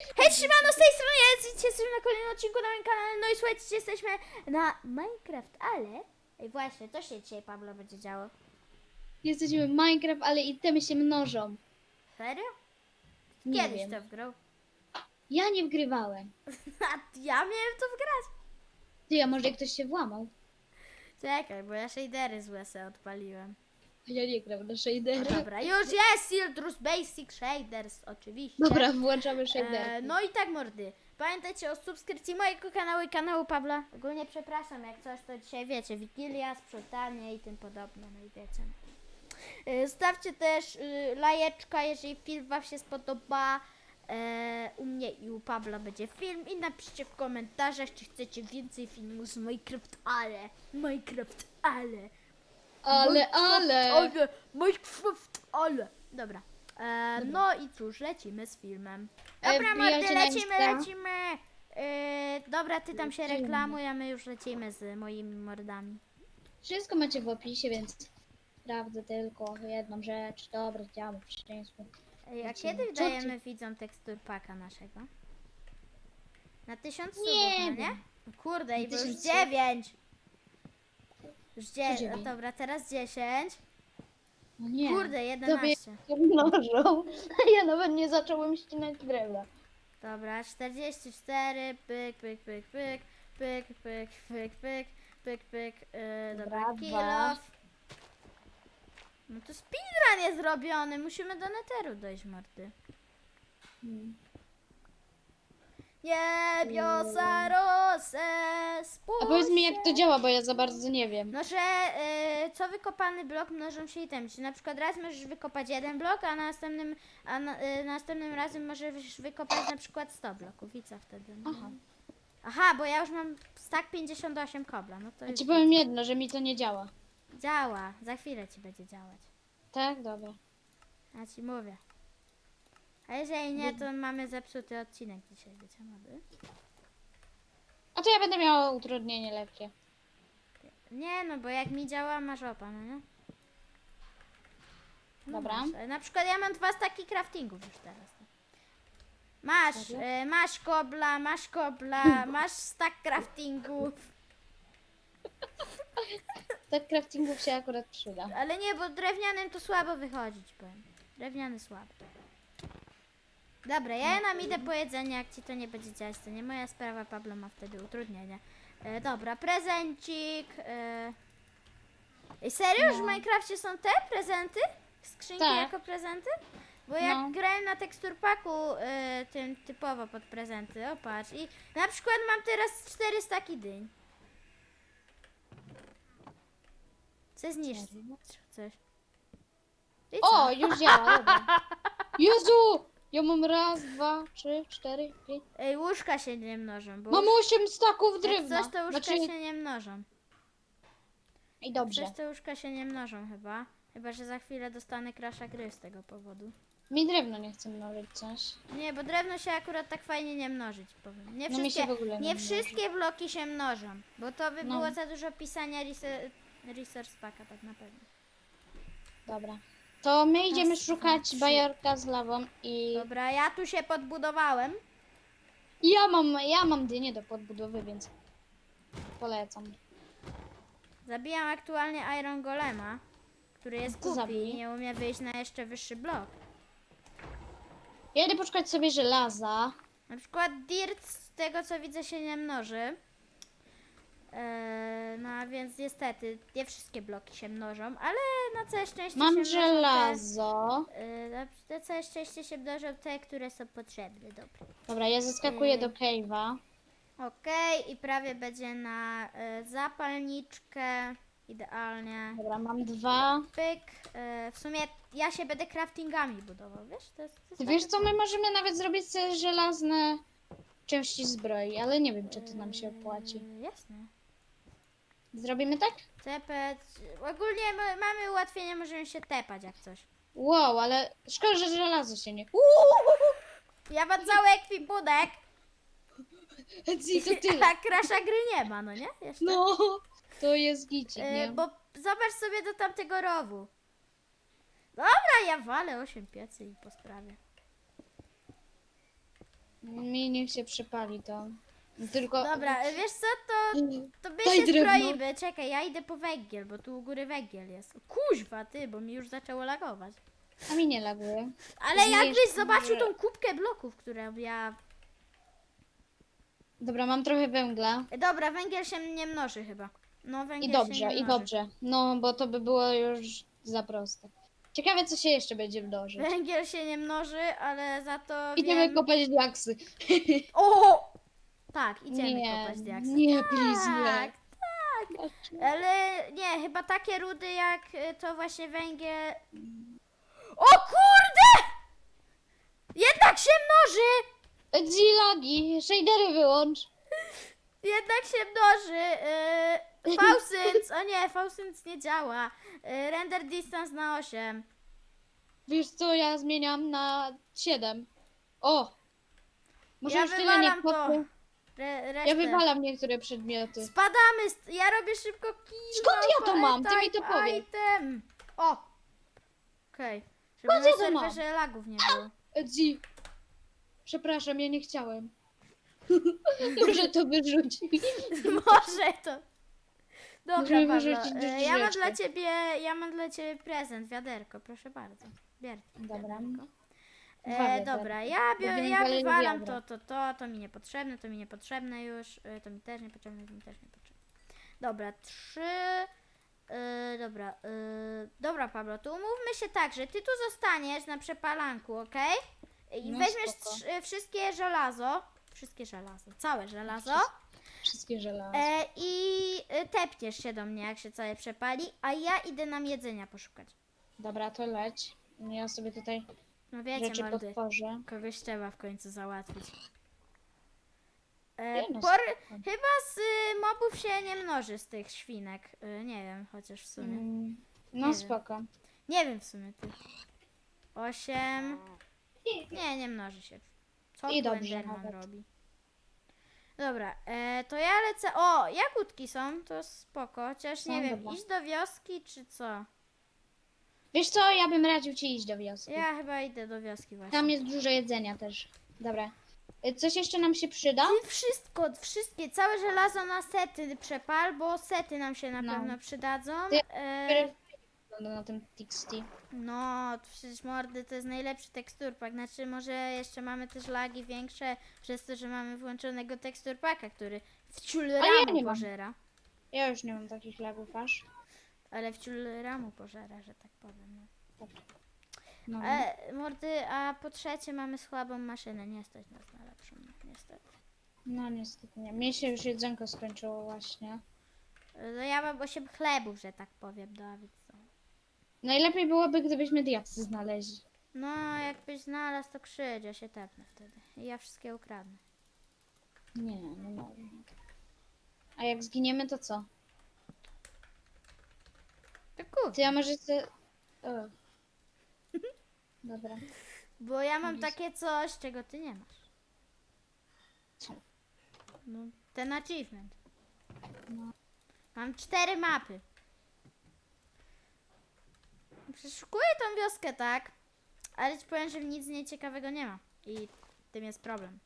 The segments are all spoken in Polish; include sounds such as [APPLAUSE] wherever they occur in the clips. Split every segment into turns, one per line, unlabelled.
Hej, Szymano, z tej strony jest i jesteśmy na kolejnym odcinku na moim kanale. No i słuchajcie, jesteśmy na Minecraft, ale... Ej, właśnie, to się dzisiaj, Pablo, będzie działo.
Jesteśmy w Minecraft, ale itemy się mnożą.
Serio?
Nie
Kiedyś
wiem.
to wgrał.
Ja nie wgrywałem. [LAUGHS]
A ja miałem to wgrać.
Ty, a może ktoś się włamał?
Czekaj, bo ja shadery złe se odpaliłem.
Ja nie gram na
No
shadery.
dobra, już jest Sildrus Basic Shaders, oczywiście.
Dobra, włączamy shadery.
E, no i tak, mordy. Pamiętajcie o subskrypcji mojego kanału i kanału Pabla. Ogólnie przepraszam, jak coś, to dzisiaj wiecie, Wigilia, sprzątanie i tym podobne, no i wiecie. E, Stawcie też y, lajeczka, jeżeli film wam się spodoba. E, u mnie i u Pabla będzie film i napiszcie w komentarzach, czy chcecie więcej filmów z Minecraft, ale Minecraft, ale
ale, ale.
ale, Minecraft, ale. Dobra. E, no i cóż, lecimy z filmem.
E,
Dobra, mordy,
na
lecimy,
Insta.
lecimy. E, dobra, ty tam się
Lecimy.
reklamuj, a my już lecimy z moimi mordami.
Wszystko macie w opisie, więc sprawdzę tylko jedną rzecz. Dobra, działamy w.
Ej, a
Lecimy.
kiedy
Co
dajemy widzom tekstur paka naszego? Na tysiąc
Nie
subów, no nie?
wiem.
Kurde, i bo już
tysiąc
dziewięć. Już dziewięć.
dziewięć?
Dobra, teraz dziesięć.
No nie.
Kurde,
Tobie
jedenaście.
się mnożą. A ja nawet nie zacząłem ścinać drewna.
Dobra, 44, pyk, pyk, pyk, pyk, pyk, pyk, pyk, pyk, pyk, pyk, yy, dobra,
Dobra,
kill
dwa.
off. No to speedrun jest zrobiony, musimy do neteru dojść, mordy.
Hmm.
Niebiosa rosę,
A powiedz mi jak to działa, bo ja za bardzo nie wiem.
No, że y, co wykopany blok mnożą się itemy. Czyli na przykład raz możesz wykopać jeden blok, a następnym, a na, y, następnym razem możesz wykopać na przykład 100 bloków i co wtedy? No.
Aha.
Aha, bo ja już mam stack 58 kobla, no to
A
już
ci powiem jedno, że mi to nie działa.
działa, za chwilę ci będzie działać.
Tak? Dobra.
Ja ci mówię. A jeżeli nie, to mamy zepsuty odcinek dzisiaj, wiecie, mody?
A to ja będę miała utrudnienie lekkie.
Nie, no bo jak mi działa, masz opa, no nie? No
Dobra.
Masz. E, Na przykład ja mam dwa staki craftingów już teraz. Masz,
Serio?
e, masz kobla, masz kobla, [LAUGHS] masz stack craftingów. [LAUGHS]
Tak craftingów się akurat przyda.
Ale nie, bo drewnianym to słabo wychodzić, powiem. Drewniany słabo. Dobra, ja nam idę po jedzenie, jak ci to nie będzie działać, to nie moja sprawa, Pablo ma wtedy utrudnienie. E, dobra, prezencik. E... Ej, serio, już w
No.
Minecrafcie są te prezenty? Skrzynki
Tak.
jako prezenty? Bo jak
No.
grałem na teksturpaku e, tym typowo pod prezenty, o patrz. I na przykład mam teraz 4 staki dyń. Chcę zniszczyć coś. I co?
O, już działa, dobra. [LAUGHS] Jezu! Ja mam raz, dwa, trzy, cztery, pięć.
Ej, łóżka się nie mnożą, bo
Mam osiem staków
jak
drewna.
coś to łóżka
Znaczy...
się nie mnożą.
I dobrze.
Coś to łóżka się nie mnożą chyba. Chyba, że za chwilę dostanę krasza gry z tego powodu.
Mi drewno nie chce mnożyć coś.
Nie, bo drewno się akurat tak fajnie nie mnożyć, powiem. Nie
No mi się
wszystkie,
w ogóle nie
nie
mnoży.
wszystkie bloki się mnożą, bo to by
No.
było za dużo pisania rese- resource packa tak na pewno.
Dobra. To my idziemy
Raz, dwa,
szukać
trzy.
bajorka z lawą i...
Dobra, ja tu się podbudowałem.
Ja mam, ja mam dynię do podbudowy, więc polecam.
Zabijam aktualnie Iron Golema, który jest głupi
zabij.
i nie umie wyjść na jeszcze wyższy blok.
Ja idę poszukać sobie żelaza.
Na przykład dirt z tego co widzę się nie mnoży. Eee, no a więc niestety nie wszystkie bloki się mnożą, ale na całe szczęście
Mam
się mnożą
żelazo.
te, eee, na- na całe szczęście się mnożą te, które są potrzebne. Dobra.
Dobra, ja zaskakuję
Yy.
do cave'a.
Okej, i prawie będzie na e, zapalniczkę. Idealnie.
Dobra, mam dwa.
Pyk. E, w sumie ja się będę craftingami budował, wiesz? To jest, to jest
Ty wiesz
takie
co, my możemy nawet zrobić sobie żelazne części zbroi, ale nie wiem, czy to nam się opłaci.
Eee, jasne.
Zrobimy tak?
Tepać. Ogólnie my, mamy ułatwienie, możemy się tepać jak coś.
Wow, ale szkoda, że żelazo się nie...
Ja mam cały ekwipunek,
I to tyle.
a krasza gry nie ma, no nie? Jeszcze.
No, to jest gicik,
E,
nie?
bo zobacz sobie do tamtego rowu. Dobra, ja walę 8 piecy i po sprawie.
i niech się przypali to. Tylko...
Dobra, wiesz co, to, to my
Daj
się
drewno.
Czekaj, ja idę po węgiel, bo tu u góry węgiel jest. Kuźwa, ty, bo mi już zaczęło lagować.
A mi nie laguje.
Ale
Zmniejsz
jakbyś zobaczył tą kubkę bloków, które ja...
Dobra, mam trochę węgla.
Dobra, węgiel się nie mnoży chyba. No, węgiel
I
się
dobrze,
nie
i
mnoży.
dobrze. No, bo to by było już za proste. Ciekawe, co się jeszcze będzie mnożyć.
Węgiel się nie mnoży, ale za to
Idziemy
wiem...
kopać diaksy.
O! Tak, idziemy
nie,
kopać diaksy.
nie, please,
Tak,
nie.
ale nie, chyba takie rudy jak y, to właśnie węgiel... O kurde! Jednak się mnoży!
Edzi lagi, shadery wyłącz.
Jednak się mnoży. Yy, o nie, Fausyns nie działa. Yy, render distance na 8.
Wiesz co, ja zmieniam na 7. O! Może
Ja
już tyle
wywalam
nie
to.
kopię.
Re, resztę.
Ja wywalam niektóre przedmioty.
Spadamy, st- ja robię szybko kill.
Skąd ja to mam? Ty mi to powiedz.
Item. O! Okej. Żeby
Skąd
na
ja to mam?
serwerze lagów nie było.
Edzi. Przepraszam, ja nie chciałem. [LAUGHS] Proszę to wyrzucić. [LAUGHS]
Może to. Dobra,
Możemy
Pawlo,
wyrzucić
e, ja mam dla ciebie, ja mam dla ciebie prezent, wiaderko, proszę bardzo. Bier.
Dobra.
wiaderko. E, dobra, ja,
Będziemy
ja
walili
wywalam to, to, to, to mi niepotrzebne, to mi niepotrzebne już, e, to mi też niepotrzebne, to mi też niepotrzebne. Dobra, trzy, e, dobra, e, dobra Pablo, to umówmy się tak, że ty tu zostaniesz na przepalanku, ok? I
No,
weźmiesz
spoko.
trz- wszystkie żelazo, wszystkie żelazo, całe żelazo
Wszystkie żelazo.
e, i e, tepniesz się do mnie, jak się całe przepali, a ja idę nam jedzenia poszukać.
Dobra, to leć. Ja sobie tutaj
No wiecie, mordy. Kogoś trzeba w końcu załatwić.
Nie
E,
no,
por,
spoko.
chyba z y, mobów się nie mnoży z tych świnek. Y, nie wiem, chociaż w sumie.
Mm,
Nie
No
wiem.
spoko.
Nie wiem w sumie ty. Osiem. Nie, nie mnoży się. Co
I dobrze nawet.
robi? Dobra, e, to ja lecę. O, jagódki są, to spoko. Chociaż nie
Są,
wiem,
dobra.
iść do wioski czy co?
Wiesz co, ja bym radził ci iść do wioski.
Ja chyba idę do wioski właśnie.
Tam jest dużo jedzenia też. Dobra. Y, Coś jeszcze nam się przyda?
Wszystko, wszystkie, całe żelazo na sety przepal, bo sety nam się na
No.
pewno przydadzą.
Ty-
E,
Wygląda na tym TXT.
no, to przecież mordy to jest najlepszy teksturpak. Znaczy, może jeszcze mamy też lagi większe przez to, że mamy włączonego teksturpaka, który w ciul
ja nie mam.
pożera.
Ja już nie mam takich lagów aż.
Ale w ciul ramu pożera, że tak powiem. No.
No.
E, mordy, a po trzecie mamy słabą maszynę. Nie stać nas na lepszą, niestety.
no niestety nie. Mnie się już jedzonko skończyło właśnie.
No ja mam 8 chlebów, że tak powiem, Dawid. co?
Najlepiej byłoby, gdybyśmy diaksy znaleźli.
No, jakbyś znalazł, to krzycz, ja się tepnę wtedy. I ja wszystkie ukradnę.
Nie, nie mogę. A jak zginiemy, to co?
To kur...
Ty, a może chcę... O. Dobra.
Bo ja mam takie coś, czego ty nie masz.
Co?
No, ten achievement.
No.
Mam cztery mapy. Przeszukuję tą wioskę, tak? Ale ci powiem, że nic nieciekawego nie ma. I tym jest problem.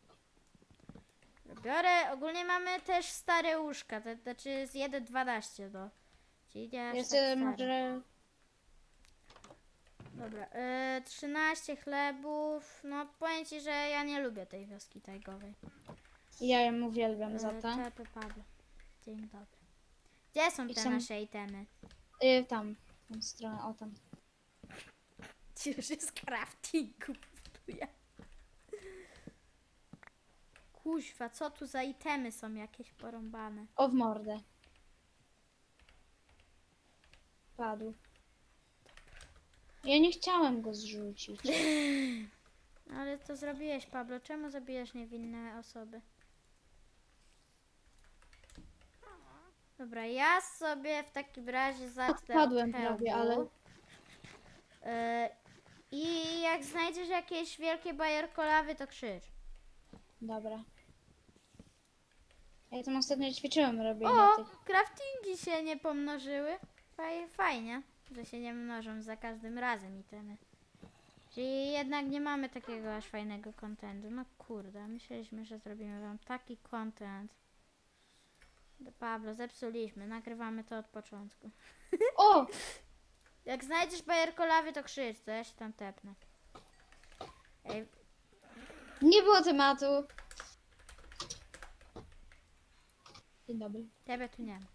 Biorę, ogólnie mamy też stare łóżka, to znaczy z 1.12 do... Aż
Jest
tak
może...
Dobra, y, 13 chlebów. No powiem ci, że ja nie lubię tej wioski tajgowej.
Ja ją uwielbiam za
Y,
to.
Pepe Pablo. Dzień dobry. Gdzie są
I
te nasze itemy?
Y, tam. Tam stronę, o tam.
Ci już jest craftingu. Kuźwa, co tu za itemy są jakieś porąbane?
O, w mordę. Padł. Ja nie chciałem go zrzucić. [LAUGHS]
Ale to zrobiłeś, Pablo. Czemu zabijesz niewinne osoby? Dobra, ja sobie w takim razie zacznę
Padłem
od hełmu.
prawie, ale-
Y, I jak znajdziesz jakieś wielkie bajorkolawy, to krzycz.
Dobra. Ja tam ostatnio ćwiczyłem robienie
O,
tych.
craftingi się nie pomnożyły. Faj, fajnie, że się nie mnożą za każdym razem itemy. Czyli jednak nie mamy takiego aż fajnego kontentu. No kurde, myśleliśmy, że zrobimy wam taki content. Do Pablo, zepsuliśmy. Nagrywamy to od początku. [LAUGHS]
O!
Jak znajdziesz bajerko lawy, to krzycz, to ja się tam tepnę. Ej,
Nie było tematu. Dzień dobry.
ciebie tu nie ma.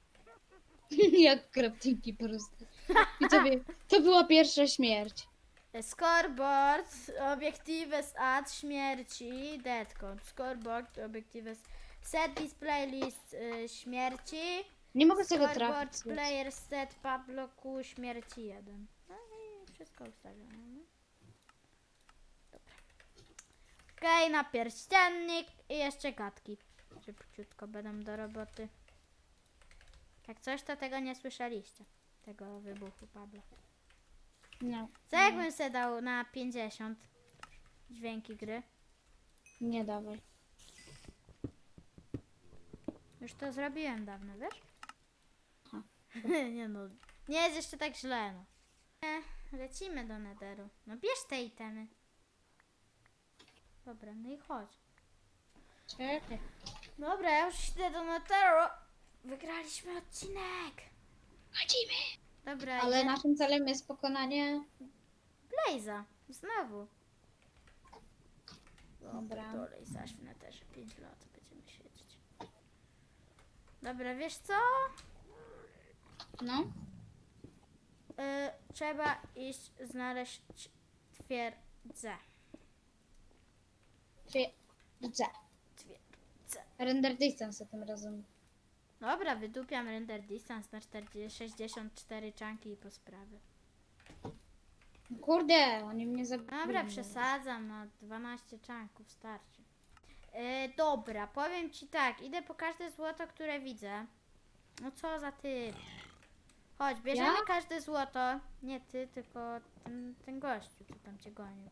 [LAUGHS]
Jak kraptynki po prostu. I tobie, to była pierwsza śmierć.
Scoreboard, obiectives ad śmierci, deadcode. Scoreboard, obiectives set display list y, śmierci.
Nie mogę tego
Scoreboard
trafić.
player set Pablo Q śmierci 1. No i wszystko ustawione. No. Dobra. Okej, na pierścionnik i jeszcze gadki. Szybciutko będą do roboty. Jak coś, to tego nie słyszeliście. Tego wybuchu Pablo.
No,
Co jakbym se dał na 50 dźwięki gry?
nie dawaj.
Już to zrobiłem dawno, wiesz? [LAUGHS] Nie no, nie jest jeszcze tak źle, no. E, lecimy do Netheru. No bierz te itemy. Dobra, no i chodź.
Czekaj.
Dobra, ja już idę do Netheru. Wygraliśmy odcinek.
Chodzimy.
Dobra,
Ale
idę-
naszym celem jest pokonanie.
Blaze'a. Znowu.
Dobra.
Dolej zaś w Netherze 5 lat będziemy siedzieć. Dobra, wiesz co?
No.
Y, trzeba iść znaleźć twierdzę.
Twierdzę.
Twierdzę.
Render distance tym razem.
Dobra, wydupiam render distance na 40, 64 czanki i po sprawie.
Kurde, oni mnie zabili.
Dobra, przesadzam, no 12 czanków starczy. Y, dobra, powiem ci tak, idę po każde złoto, które widzę. No co za ty. Chodź, bierzemy
Ja?
każde złoto. Nie ty, tylko ten, ten gościu, co tam cię gonił.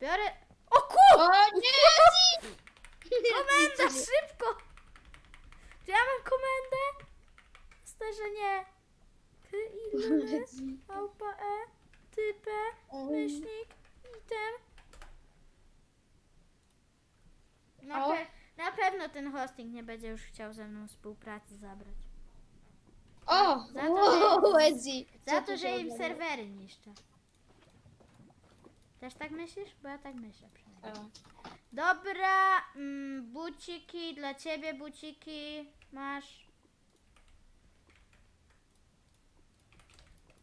Biorę... O kur...
O nie! [LAUGHS]
Komenda, szybko! Czy ja mam komendę? Myślę, że nie. Ty ile? [LAUGHS] Małpa E, typę, myślnik, item. Na, pe- na pewno ten hosting nie będzie już chciał ze mną współpracy zabrać.
O!
Za to, że-
Wow, Edzi.
Za to, że im serwery niszczę. Też tak myślisz? Bo ja tak myślę przynajmniej. Dobra, mm, buciki dla ciebie, buciki masz.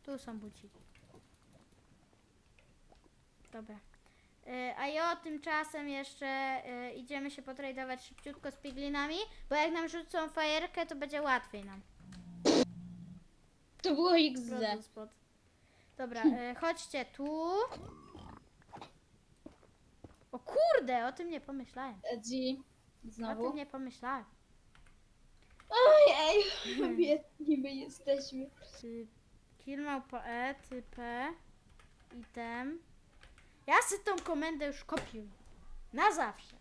Tu są buciki. Dobra. Y, A ja tymczasem jeszcze y, idziemy się potradować szybciutko z piglinami, bo jak nam rzucą fajerkę, to będzie łatwiej nam.
To było XZ.
Product spot. Dobra, y, chodźcie tu. O kurde, o tym nie pomyślałem.
Edzi.
O tym nie pomyślałem.
Ojej, [LAUGHS] biedni my jesteśmy.
Ty Kilmał po E, ty P, item. Ja sobie tą komendę już kopiuję. Na zawsze.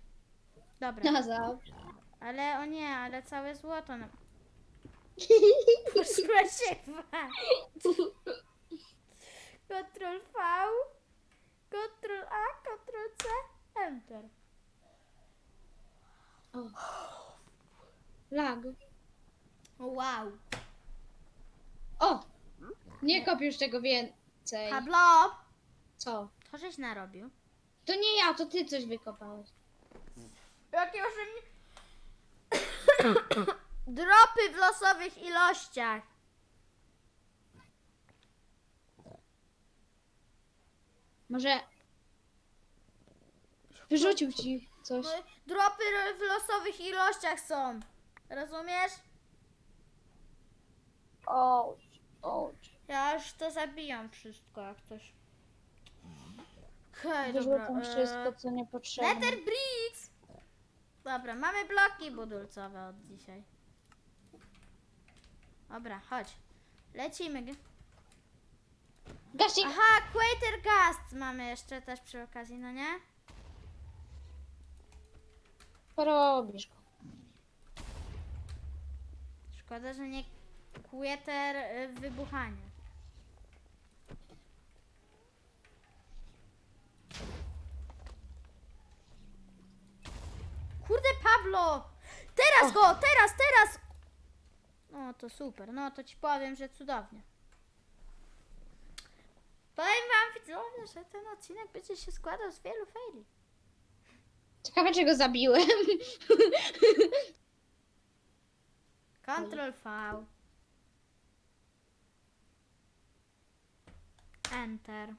Dobra,
Na zawsze.
ale o nie, ale całe złoto nam... [LAUGHS] Się Ctrl V, Ctrl A, Ctrl C, Enter.
O. Lag.
Wow.
O! Nie kop już tego więcej.
Pablo,
Co?
to żeś narobił.
To nie ja, to ty coś wykopałeś.
Jakie już nie... [COUGHS] Dropy w losowych ilościach.
Może... Wyrzucił ci coś.
Dropy ro- w losowych ilościach są. Rozumiesz?
O, o.
Ja już to zabijam wszystko jak coś. Hej, dobra.
Wyrzucam
e,
wszystko, co niepotrzebne.
Nether Bricks! Dobra, mamy bloki budulcowe od dzisiaj. Dobra, chodź. Lecimy. g-
Gaśnik!
Aha, Quatercast mamy jeszcze też przy okazji, no nie?
Porobisz go.
Szkoda, że nie kujete y, wybuchanie. Kurde, Pablo! Teraz go, teraz, teraz! No to super, no to ci powiem, że cudownie. Powiem wam widzowie, że ten odcinek będzie się składał z wielu faili.
Ciekawe, czego zabiłem. [LAUGHS]
Ctrl V. Enter.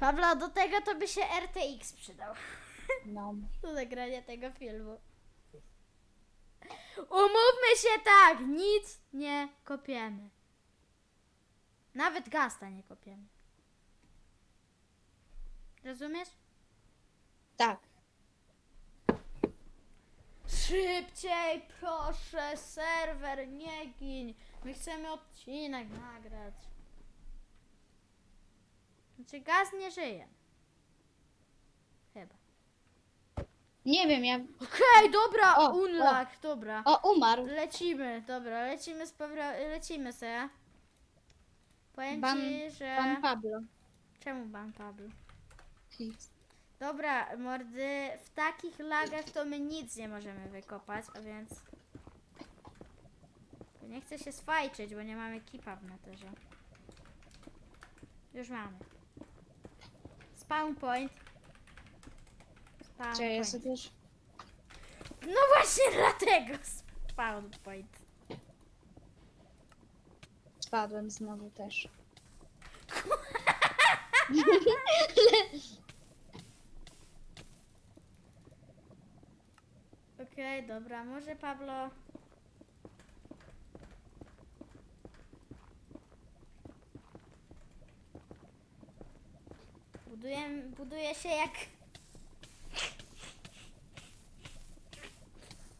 Pablo, do tego to by się RTX przydał. [LAUGHS]
No.
Do nagrania tego filmu. Umówmy się tak, nic nie kopiemy. Nawet gasta nie kopiemy. Rozumiesz?
Tak.
Szybciej, proszę, serwer, nie gin. My chcemy odcinek nagrać. Znaczy gaz nie żyje. Chyba.
Nie wiem, ja...
Okej, dobra,
O,
unlock, dobra.
O, umarł.
Lecimy, dobra, lecimy z powro- lecimy se. Powiem
Ban-
ci, że...
Pan Pablo.
Czemu ban Pablo? Dobra, mordy, w takich lagach to my nic nie możemy wykopać, a więc... Nie chcę się swajczyć, bo nie mamy kipa w neterze. Już mamy. Spawn point. Spawn
ja
point.
sobie też...
No właśnie [LAUGHS] dlatego spawn point.
Spadłem znowu też. [LAUGHS] [LAUGHS]
Okej, dobra, może Pablo. Buduję, buduje się jak.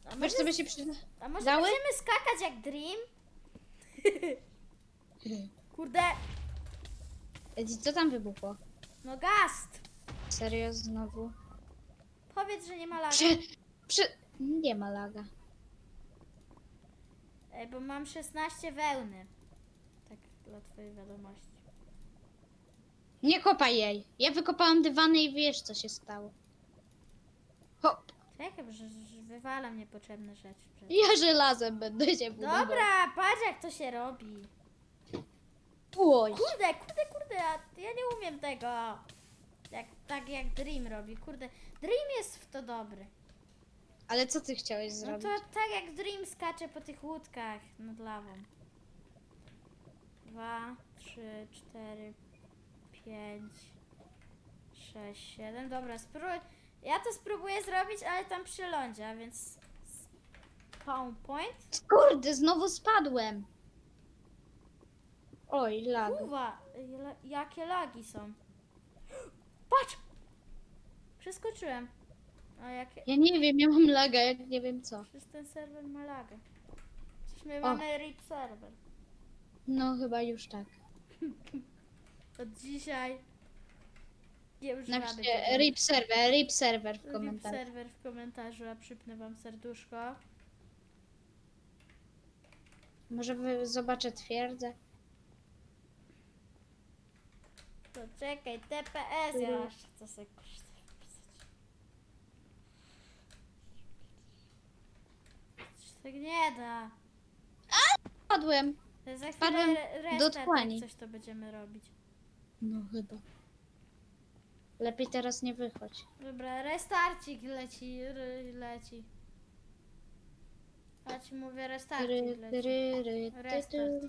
A
Wiesz,
może,
co by się przyda...
a może
dały?
będziemy skakać jak Dream? [LAUGHS] Kurde,
Edi, co tam wybuchło?
no gast!
Serio znowu?
Powiedz, że nie ma lagi.
Prze... Prze... Nie ma laga.
Ej, bo mam 16 wełny. Tak dla twojej wiadomości.
Nie kopaj jej. Ja wykopałam dywany i wiesz, co się stało. Hop.
Czekaj, że, że wywalam niepotrzebne rzeczy. przecież.
Ja żelazem będę się budował.
Dobra, patrz jak to się robi.
Oj.
Kurde, kurde, kurde, a ja nie umiem tego. Jak, tak jak Dream robi, kurde. Dream jest w to dobry.
Ale co ty chciałeś
No
zrobić?
to tak jak Dream skacze po tych łódkach nad lawą. Dwa, trzy, cztery, pięć, sześć, siedem. Dobra, spróbuj. Ja to spróbuję zrobić, ale tam przy lądzie, a więc spawn point.
Kurde, znowu spadłem. Oj, lag.
Uwa, jakie lagi są. [GASPS] Patrz! Przeskoczyłem. A jakie...
Ja nie wiem, ja mam laga, jak nie wiem co.
Przecież ten serwer ma lagę. Przecież my mamy RIP serwer.
No chyba już tak.
Od dzisiaj nie używamy
Napiszcie. RIP server, RIP serwer w
RIP
komentarzu.
serwer w komentarzu, a przypnę wam serduszko.
Może wy zobaczę twierdzę.
To czekaj, TPS ja jeszcze co sobie kosztuje wpisać. Przecież tak nie da.
Spadłem.
To Za chwilę
Wpadłem
re-
do
restart, jak coś to będziemy robić.
No chyba. Lepiej teraz nie wychodź.
Dobra, restarcik leci, ry, leci. Ja ci mówię,
Ry,
restarcik leci.
ry, ry, ty,
Restart.
ty.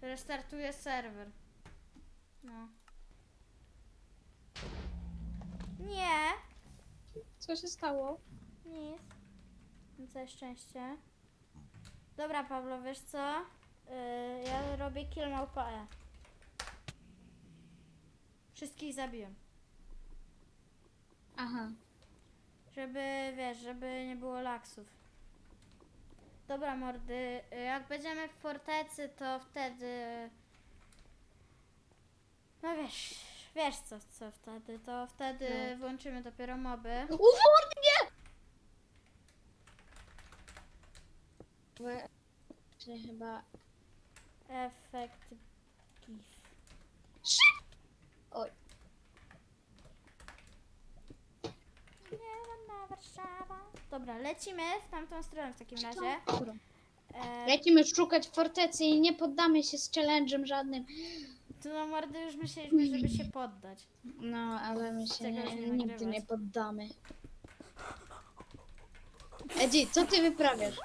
Restartuję serwer. No. Nie,
Co się stało?
nic. Całe szczęście. Dobra, Pawlo, wiesz co? Yy, ja robię kill małpa E. Wszystkich zabiłem.
Aha.
Żeby, wiesz, żeby nie było laksów. Dobra, mordy. y, Jak będziemy w fortecy, to wtedy... No wiesz, wiesz co, co wtedy, to wtedy
No.
włączymy dopiero moby.
Uwolnij mnie! Łe- Czyli chyba...
Efekt GIF.
Oj.
Nie, no, Warszawa. Dobra, lecimy w tamtą stronę w takim razie.
Którą?
E,
Lecimy szukać fortecy i nie poddamy się z challenge'em żadnym.
tu na mordy już myśleliśmy, żeby się poddać.
No, ale my się
Tego już
nie,
nie
nigdy
nagrywać.
nie poddamy. Edzi, co ty wyprawiasz?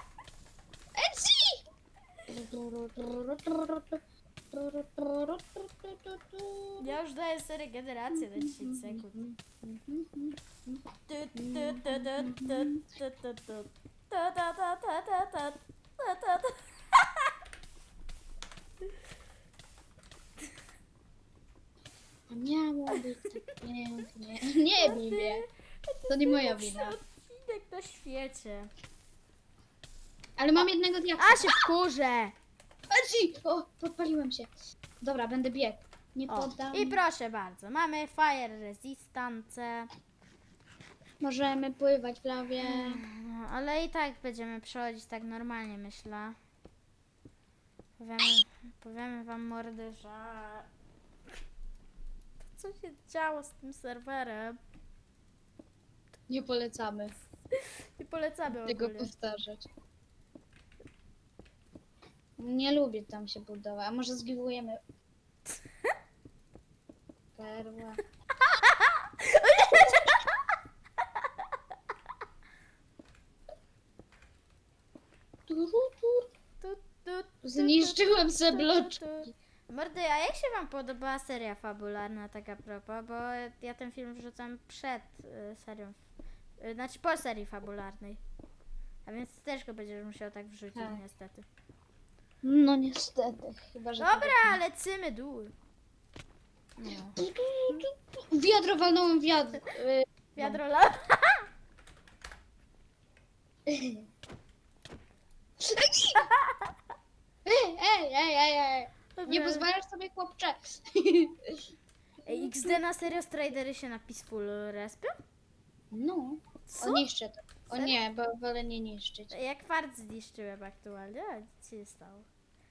Ja już daję sobie regenerację na 10 sekund.
Miało być tak pięknie. Nie. To nie moja wina.
Odcinek na świecie.
Ale mam jednego diaksa.
A się wkurzę!
Edzi! O, podpaliłem się. Dobra, będę biegł. Nie
O,
poddam.
I proszę bardzo, mamy Fire Resistance.
Możemy pływać w lawie.
No, ale i tak będziemy przechodzić tak normalnie, myślę. Powiemy, powiemy wam mordy, że... Co się działo z tym serwerem?
Nie polecamy
Nie polecamy
tego
ogólnie.
powtarzać. Nie lubię tam się budować. A może zgiwujemy perła. Turu, tur.
Tu, tu, tu,
Zniszczyłem se
tu,
bloczki.
Mordy, a jak się wam podobała seria fabularna, tak a propos? Bo ja ten film wrzucam przed y, serią, y, znaczy po serii fabularnej. A więc też go będziesz musiał tak wrzucić,
Tak.
niestety.
No niestety, chyba że...
Dobra, lecimy dół. No.
Wiadro walnąłem wiadro. Y,
Wiadro lawa.
Ej, ej, ej, ej, ej. Nie pozwalasz sobie chłopcze.
Ej, XD na serio Stridery się na Peaceful respią?
No,
Co?
o niszczę to. O
Serio?
nie, bo wolę nie niszczyć.
Ja kwart zniszczyłem aktualnie, a nic się nie stało.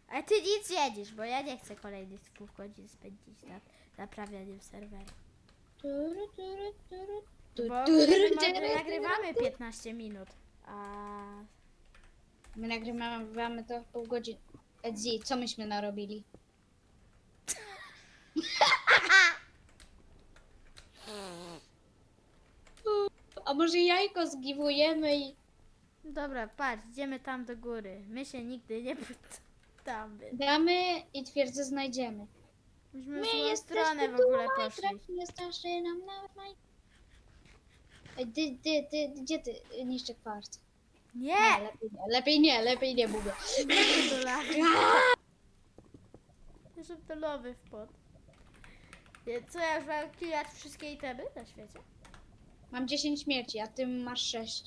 Ale ty nic jedziesz, bo ja nie chcę kolejnych pół godzin spędzić nad naprawianiem serwera.
Turu, turu, turu, tu,
Bo
turu,
wtedy
turu,
mamy-
turu.
nagrywamy 15 minut. A
My nagrywamy to w pół godziny. Edzi, co myśmy narobili? [LAUGHS] [LAUGHS] A może jajko zgiwujemy i...
dobra, patrz, idziemy tam do góry. My się nigdy nie [LAUGHS] poddamy.
Damy i twierdzę znajdziemy.
Myśmy w
My
złą
jesteśmy
stronę w
tu
ogóle
Minecraft,
poszli.
Nie straszy nam nawet Minecraft. Ej, ty, ty, ty, gdzie ty niszczy kwarc?
Nie!
Nie, lepiej nie, lepiej nie, lepiej nie mówię.
Nie do lawy. Żeby do wpadł. Nie, Co ja już mam kilać wszystkie itemy na świecie?
Mam 10 śmierci, a ty masz 6.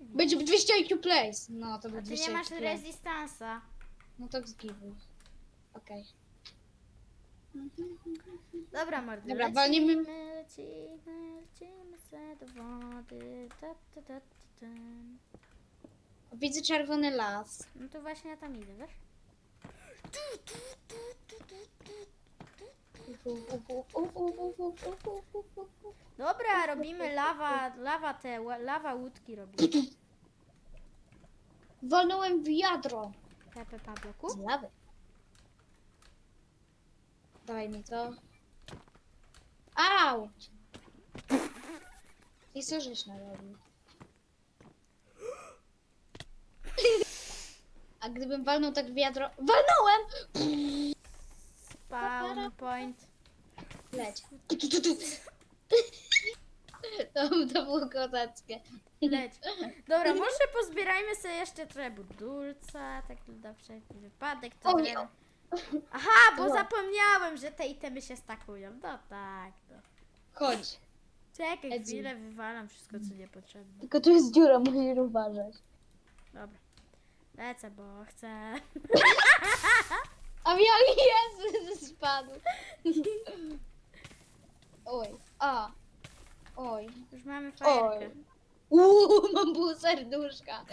Będzie 200 IQ plays. No, to
A
by
ty
200
nie masz
IQ plays.
rezystansa.
No to zgiwuj. Okej.
Dobra, mordy,
Dobra,
lecimy,
walnijmy-
lecimy, lecimy se do wody. Ta, ta, ta, ta, ta.
Widzę czerwony las.
No to właśnie ja tam idę, wiesz? Dobra, robimy lawa, lawa te, lawa łódki robimy.
Walnąłem wiadro.
Pepe Pabloku.
Z lawy. Daj mi to. Au! I co żeś narobił? A gdybym walnął tak wiadro... Walnąłem!
Spawn point.
Leć. Tu, tu, tu, tu. [LAUGHS] To, to było kozackie.
Leć. Dobra, może pozbierajmy sobie jeszcze trochę budulca, tak na wszelki wypadek. To
O nie.
Aha, bo
No.
zapomniałem, że te itemy się stakują. No tak, no.
Chodź.
Czekaj
Edzi.
chwilę, wywalam wszystko, co niepotrzebne.
Tylko tu jest dziura, musisz uważać.
Dobra. Lecę, bo chcę... [LAUGHS]
A miał Jezus spadł. Oj, a. Oj.
Już mamy
Oj.
fajerkę.
Uuu, mam pół serduszka.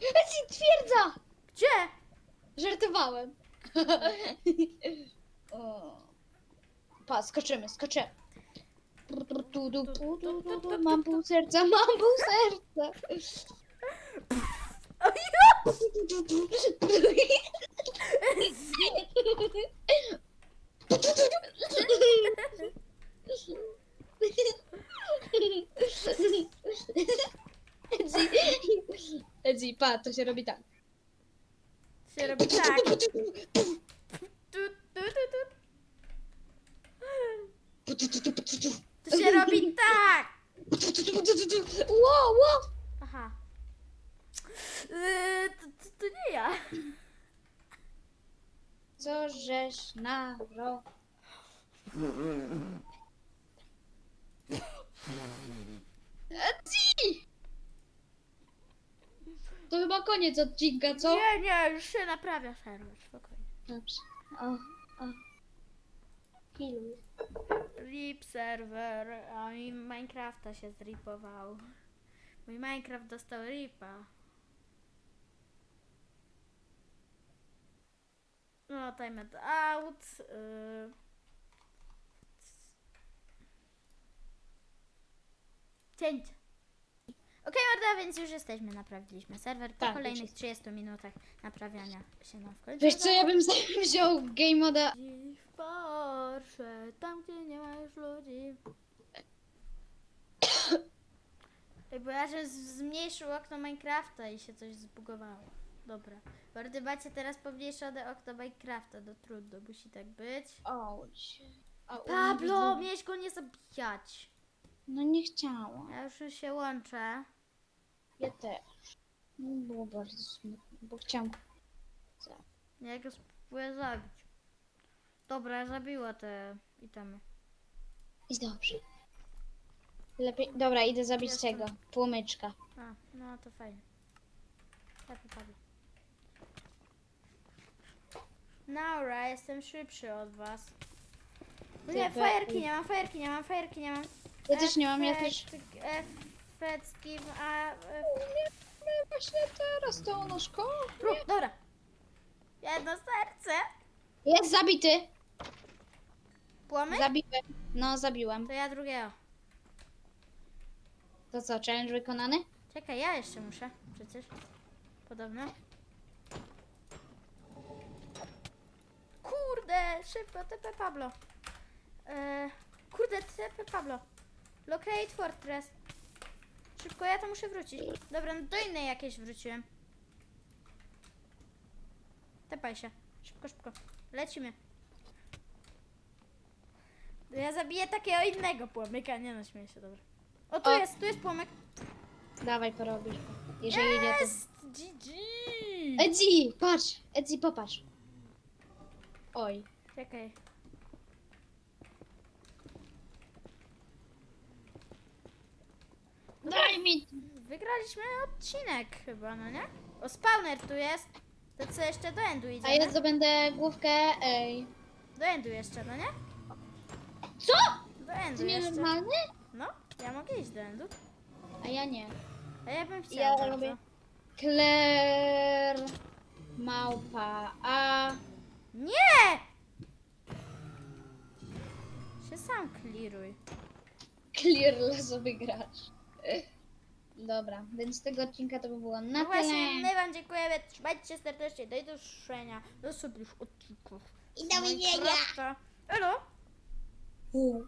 Eci, twierdza!
Gdzie?
Żartowałem. o. Pa, skoczymy, skoczymy. Tu, Mam pół serca, mam pół serca. Edzi, Edzi, pa, to się robi tak.
Się robi tak. Tu, tu, tu, tu. To się robi tak.
Wow, wow.
Aha. Yy, to, to, to nie ja.
Co żeś na ro... Edzi! To chyba koniec odcinka, co?
Nie, nie, już się naprawia serwer, spokojnie.
Dobrze. O, o. Piluj.
Rip serwer, a mi Minecrafta się zripował. Mój Minecraft dostał ripa. No, time it out. Yy. Cięć. Okej, morda, więc już jesteśmy, naprawiliśmy serwer. Po
Tak, już
kolejnych
jest.
30 minutach naprawiania się nam w końcu
Wiesz co, ja bym [LAUGHS] sobie wziął game moda.
Dziś w Porsche, tam gdzie nie ma już ludzi. [COUGHS] Ej, Bo ja że z- zmniejszył okno Minecrafta i się coś zbugowało. Dobra. Bardy macie teraz pomniejszone okno Minecrafta, no trudno, musi tak być.
Auć. A u
Pablo,
mnie
miałeś go nie zabijać.
No nie chciałam.
Ja już się łączę.
Ja też. No, Było bardzo smutno, bo chciałam.
Ja go spróbuję zabić. Dobra, ja zabiła te itemy.
I dobrze. Lepiej. Dobra, idę zabić
Jestem.
tego. Płomyczka.
A, no to fajnie. Ja popadłem. Naura, jestem szybszy od was. No nie, fajerki nie mam, fajerki nie mam, fajerki nie mam.
Ja też nie mam, ja też.
Efecki, a... E,
Nie, właśnie teraz to.
Ru, dobra. Jedno serce.
Jest zabity.
Płomy?
Zabiłem. No, zabiłem.
To ja drugiego.
To co, challenge wykonany?
Czekaj, ja jeszcze muszę, przecież. Podobno. Kurde, szybko, TP Pablo. E, kurde, TP Pablo. Locate Fortress. Szybko, ja to muszę wrócić. Dobra, no do innej jakiejś wróciłem. Tepaj się. Szybko, szybko. Lecimy. Ja zabiję takiego innego płomyka. Nie no, śmieję się, dobra. O, tu
O.
jest, tu jest płomyk.
Dawaj, porobisz. Jeżeli nie, to...
Jest! GG!
Edzi, patrz! Edzi, popatrz. Oj.
Czekaj.
Daj mi...
Wygraliśmy odcinek chyba, no nie? O, spawner tu jest. To co jeszcze do endu idzie,
A ja zdobędę główkę, ej.
Do endu jeszcze, no nie?
Co?
Do endu
nie
jeszcze.
normalny?
No, ja mogę iść do endu.
A ja nie.
A ja bym chciała
Ja
bardzo.
robię- Claire... Małpa, a...
Nie! Się sam kliruj.
Clear losowy gracz. Dobra, więc z tego odcinka to by było na
No właśnie,
tyle.
my wam dziękujemy. Trzymajcie się serdecznie. Do usłyszenia. Do subnych odcinków.
I do widzenia.
Minecrafta. Elo!
U.